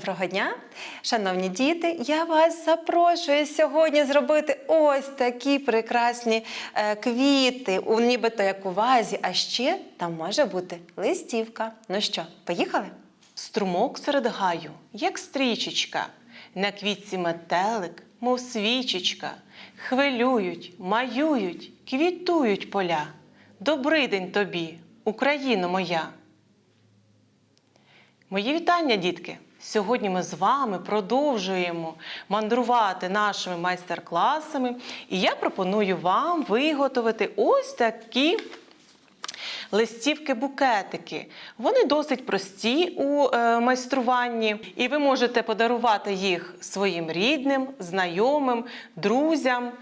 Доброго дня, шановні діти! Я вас запрошую сьогодні зробити ось такі прекрасні е, квіти, у нібито як у вазі, а ще там може бути листівка. Ну що, поїхали? Струмок серед гаю, як стрічечка, на квітці метелик, мов свічечка, хвилюють, маюють, квітують поля. Добрий день тобі, Україно моя! Мої вітання, дітки! Сьогодні ми з вами продовжуємо мандрувати нашими майстер-класами, і я пропоную вам виготовити ось такі листівки-букетики. Вони досить прості у е, майструванні, і ви можете подарувати їх своїм рідним, знайомим, друзям.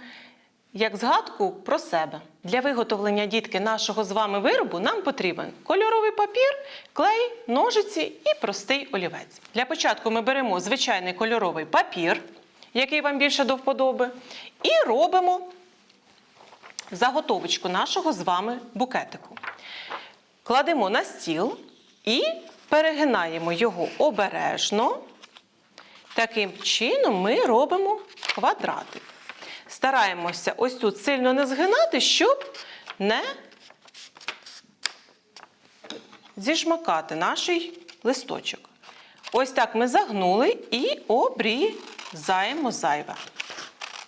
Як згадку про себе. Для виготовлення дітки нашого з вами виробу нам потрібен кольоровий папір, клей, ножиці і простий олівець. Для початку ми беремо звичайний кольоровий папір, який вам більше до вподоби, і робимо заготовочку нашого з вами букетику. Кладемо на стіл і перегинаємо його обережно. Таким чином ми робимо квадратик. Стараємося ось тут сильно не згинати, щоб не зіжмакати наш листочок. Ось так ми загнули і обрізаємо зайве,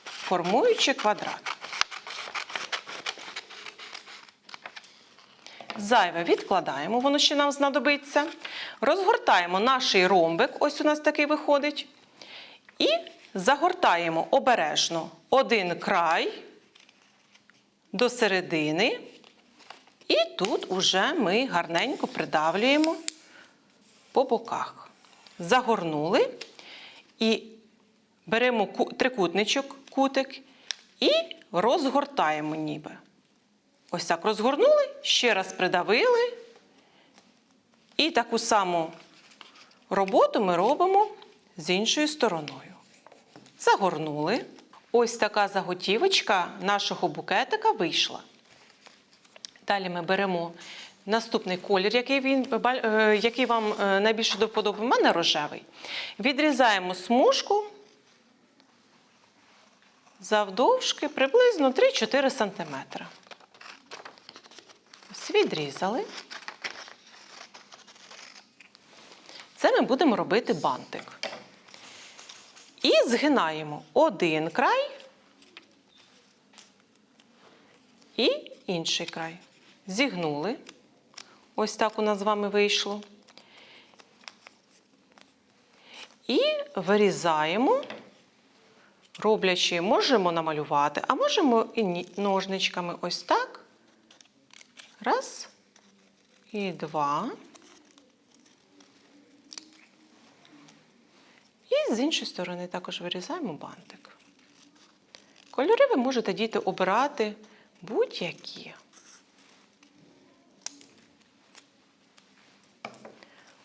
формуючи квадрат. Зайве відкладаємо, воно ще нам знадобиться. Розгортаємо наш ромбик, ось у нас такий виходить. І загортаємо обережно один край до середини. І тут уже ми гарненько придавлюємо по боках. Загорнули і беремо трикутничок, кутик і розгортаємо ніби. Ось так розгорнули, ще раз придавили. І таку саму роботу ми робимо з іншою стороною. Загорнули. Ось така заготівочка нашого букетика вийшла. Далі ми беремо наступний колір, який, він, е, який вам е, найбільше до вподоби. У мене рожевий. Відрізаємо смужку завдовжки приблизно 3-4 см. Ось відрізали. Це ми будемо робити бантик. І згинаємо один край і інший край. Зігнули. Ось так у нас з вами вийшло. І вирізаємо, роблячи, можемо намалювати, а можемо і ножничками ось так. Раз і два. І з іншої сторони також вирізаємо бантик. Кольори ви можете діти обирати будь-які.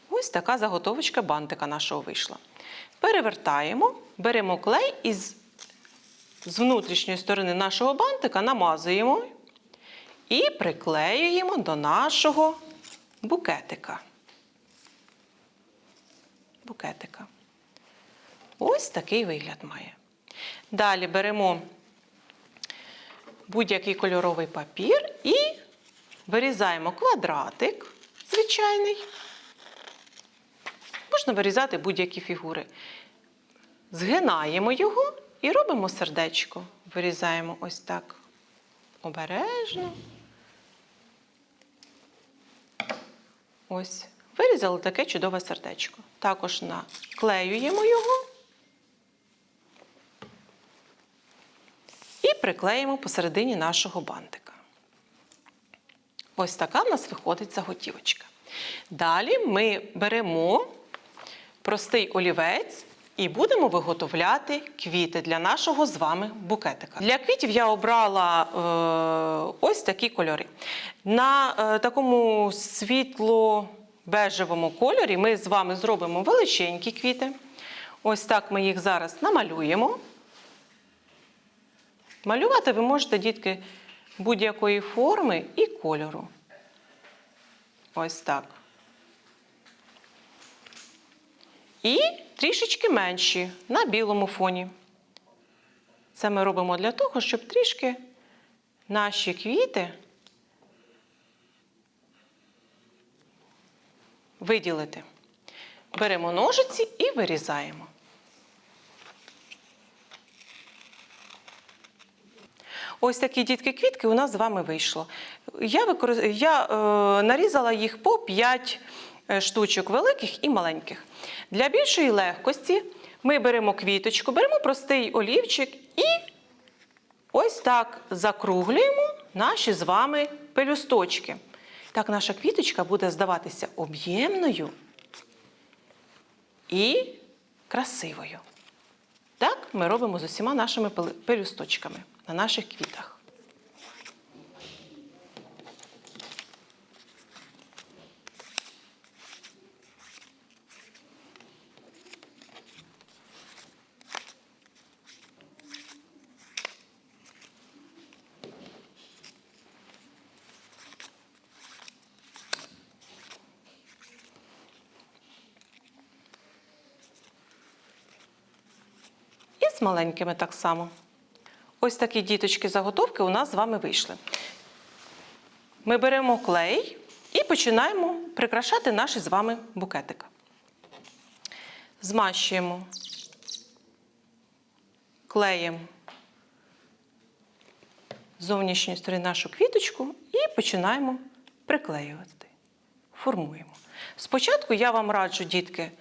Ось така заготовочка бантика нашого вийшла. Перевертаємо, беремо клей і з, внутрішньої сторони нашого бантика намазуємо і приклеюємо до нашого букетика. Букетика. Ось такий вигляд має. Далі беремо будь-який кольоровий папір і вирізаємо квадратик звичайний. Можна вирізати будь-які фігури. Згинаємо його і робимо сердечко. Вирізаємо ось так обережно. Ось. Вирізали таке чудове сердечко. Також наклеюємо його і приклеїмо посередині нашого бантика. Ось така в нас виходить заготівочка. Далі ми беремо простий олівець і будемо виготовляти квіти для нашого з вами букетика. Для квітів я обрала е, ось такі кольори. На е, такому світло-бежевому кольорі ми з вами зробимо величенькі квіти. Ось так ми їх зараз намалюємо. Малювати ви можете, дітки, будь-якої форми і кольору. Ось так. І трішечки менші на білому фоні. Це ми робимо для того, щоб трішки наші квіти виділити. Беремо ножиці і вирізаємо. Ось такі дітки квітки у нас з вами вийшло. Я, використ... я е, нарізала їх по 5 штучок великих і маленьких. Для більшої легкості ми беремо квіточку, беремо простий олівчик і ось так закруглюємо наші з вами пелюсточки. Так наша квіточка буде здаватися об'ємною і красивою. Так ми робимо з усіма нашими пелюсточками на наших квітах. З маленькими так само. Ось такі діточки заготовки у нас з вами вийшли. Ми беремо клей і починаємо прикрашати наш з вами букетик. Змащуємо клеєм зовнішньої сторони нашу квіточку і починаємо приклеювати. Формуємо. Спочатку я вам раджу, дітки,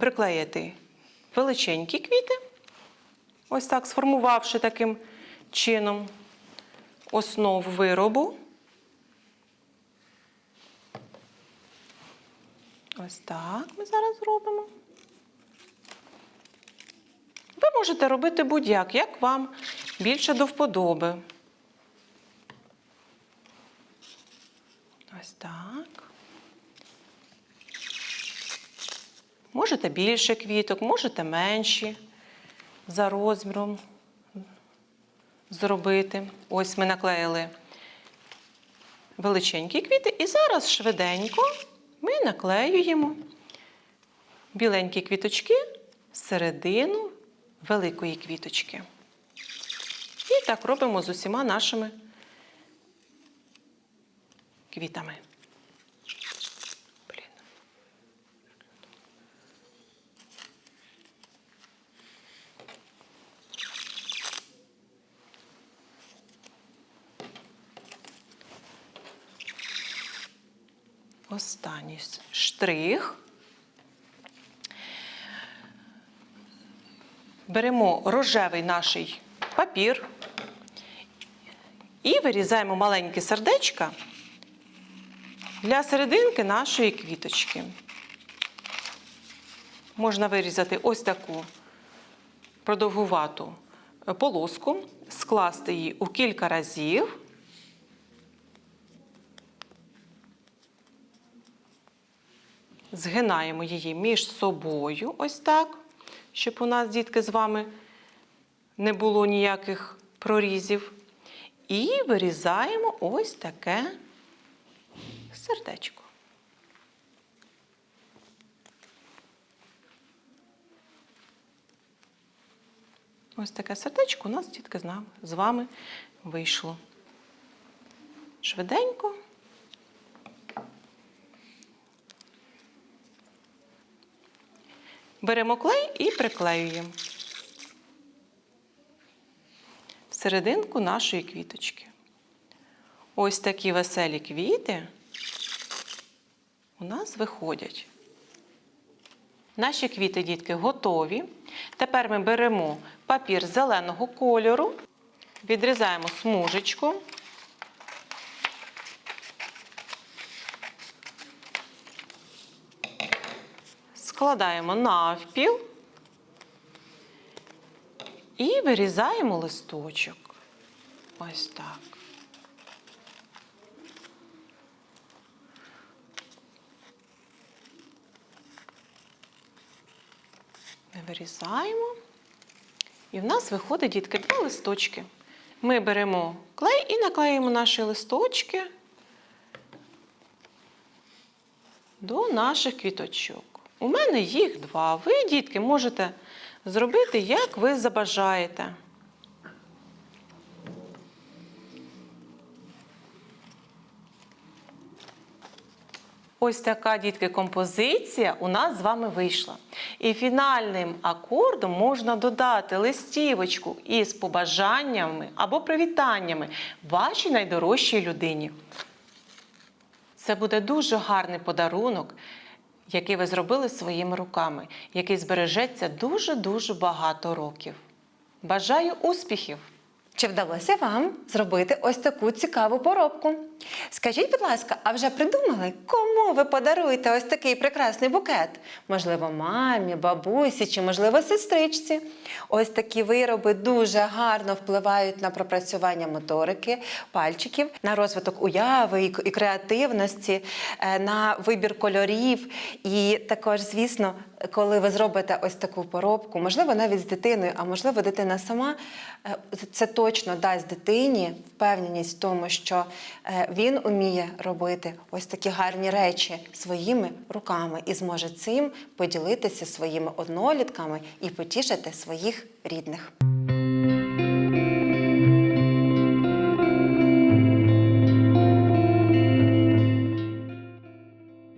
приклеїти величенькі квіти, ось так сформувавши таким чином основу виробу. Ось так ми зараз зробимо. Ви можете робити будь-як, як вам більше до вподоби. Ось так. Можете більше квіток, можете менші за розміром зробити. Ось ми наклеїли величенькі квіти, і зараз швиденько ми наклеюємо біленькі квіточки всередину великої квіточки. І так робимо з усіма нашими квітами. Останній штрих. Беремо рожевий наш папір і вирізаємо маленьке сердечко для серединки нашої квіточки. Можна вирізати ось таку продовгувату полоску, скласти її у кілька разів. Згинаємо її між собою, ось так, щоб у нас, дітки, з вами не було ніяких прорізів. І вирізаємо ось таке сердечко. Ось таке сердечко у нас, дітки, з вами вийшло. Швиденько. Беремо клей і приклеюємо в нашої квіточки. Ось такі веселі квіти у нас виходять. Наші квіти, дітки, готові. Тепер ми беремо папір зеленого кольору, відрізаємо смужечку. Складаємо навпіл і вирізаємо листочок. Ось так. Ми вирізаємо. І в нас виходить, дітки, два листочки. Ми беремо клей і наклеїмо наші листочки до наших квіточок. У мене їх два. Ви, дітки, можете зробити, як ви забажаєте. Ось така, дітки, композиція у нас з вами вийшла. І фінальним акордом можна додати листівочку із побажаннями або привітаннями вашій найдорожчій людині. Це буде дуже гарний подарунок, який ви зробили своїми руками, який збережеться дуже-дуже багато років. Бажаю успіхів! Чи вдалося вам зробити ось таку цікаву поробку? Скажіть, будь ласка, а вже придумали, кому ви подаруєте ось такий прекрасний букет? Можливо, мамі, бабусі чи, можливо, сестричці? Ось такі вироби дуже гарно впливають на пропрацювання моторики, пальчиків, на розвиток уяви і креативності, е, на вибір кольорів. І також, звісно, коли ви зробите ось таку поробку, можливо, навіть з дитиною, а можливо, дитина сама, е, це точно дасть дитині впевненість в тому, що е, він уміє робити ось такі гарні речі своїми руками і зможе цим поділитися своїми однолітками і потішити своїх рідних.